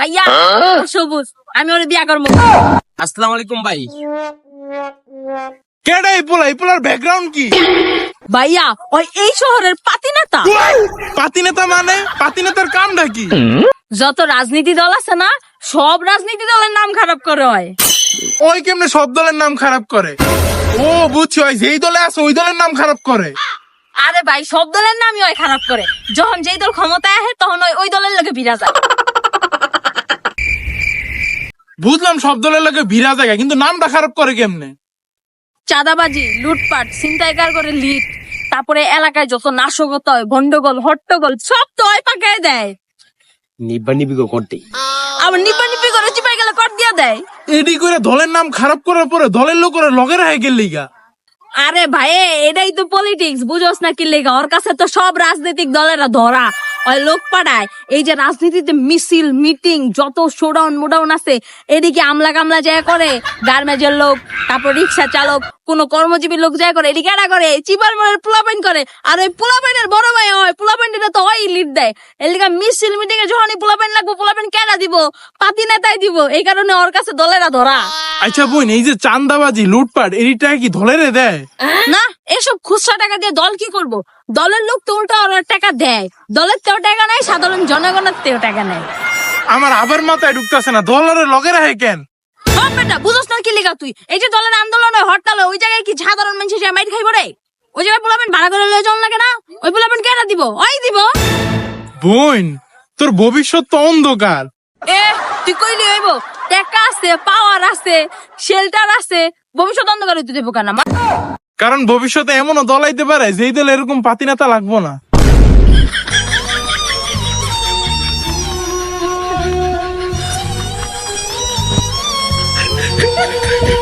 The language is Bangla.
ভাইয়া সবুজ আমি ওরে বিয়া করব। আসসালামু আলাইকুম ভাই। কেডা এই পোলা? এই পোলার ব্যাকগ্রাউন্ড কি? ভাইয়া ওই এই শহরের পাতি নেতা পাতি নেতা মানে? পাতি নেতার কামটা কি? যত রাজনীতি দল আছে না সব রাজনীতি দলের নাম খারাপ করে হয় ওই কেমনে সব দলের নাম খারাপ করে? ও বুঝছি ওই যেই দলে আছে ওই দলের নাম খারাপ করে। আরে ভাই সব দলের নামই ওই খারাপ করে। যখন যেই দল ক্ষমতায় আসে তখন ওই ওই দলের লোকে বিরা যায় বুঝলাম সব দলের লোকে ভিড়া জায়গা কিন্তু নামটা খারাপ করে কেমনে? চাঁদাবাজি লুটপাট ছিনতাইকার করে লিট তারপরে এলাকায় যত নাশকতা হয় গন্ডগোল হট্টগোল সব তো ওই পাকায় দেয়। নিব্বা নিবি করতে আবার নিপা নিপি করে চিপাই গেলে কর দিয়া দেয়। এডি করে দলের নাম খারাপ করার পরে দলের লোক ওরা লগের হয়ে গেল লিগা। আরে ভাই এটাই তো পলিটিক্স বুঝোস না কি লেখা ওর কাছে তো সব রাজনৈতিক দলেরা ধরা। লোক পাড়ায় এই যে রাজনীতিতে মিছিল মিটিং যত শোডাউন মোডাউন আছে এদিকে আমলা কামলা যায় করে গার্মেজের লোক তারপর রিক্সা চালক কোন কর্মজীবী লোক যায় করে এদিকে এরা করে চিপার মনের পোলাপাইন করে আর ওই পোলাপাইনের বড় ভাই হয় পোলাপাইনটা তো ওই লিড দেয়। এদিকে মিছিল মিটিং এ যখনই পোলাপাইন লাগবো পোলাপাইন কেনা দিব? পাতি নেতাই দিব এই কারণে ওর কাছে দলেরা ধরা। আচ্ছা বোন এই যে চান্দাবাজি লুটপাট এইটা কি দলেরে দেয়? না এসব খুচরা টাকা দিয়ে দল কি করব? দলের লোক তো ওরা টাকা দেয়। দলের তেও টাকা নেয় সাধারণ জনগণের তেও টাকা নেয় আমার আবার মাথায় ঢুকতেছে না দলের লগের হয় কেন? সব বেটা বুঝোস না কি লেখা তুই? এই যে দলের আন্দোলন হয় হরতাল ওই জায়গায় কি সাধারণ মানুষ এসে মাইট খাইব রে? ওই জায়গায় পোলাপেন ভাড়া করে লয়ে লাগে না? ওই পোলাপেন কেনা দিব? ওই দিব। বোন তোর ভবিষ্যৎ তো অন্ধকার। এ তুই কইলি হইব টাকা আছে পাওয়ার আছে শেল্টার আছে ভবিষ্যৎ অন্ধকারে তুই দেবো কেন? কারণ ভবিষ্যতে এমনও দল আইতে পারে যেই দল এরকম পাতি নেতা লাগবো না।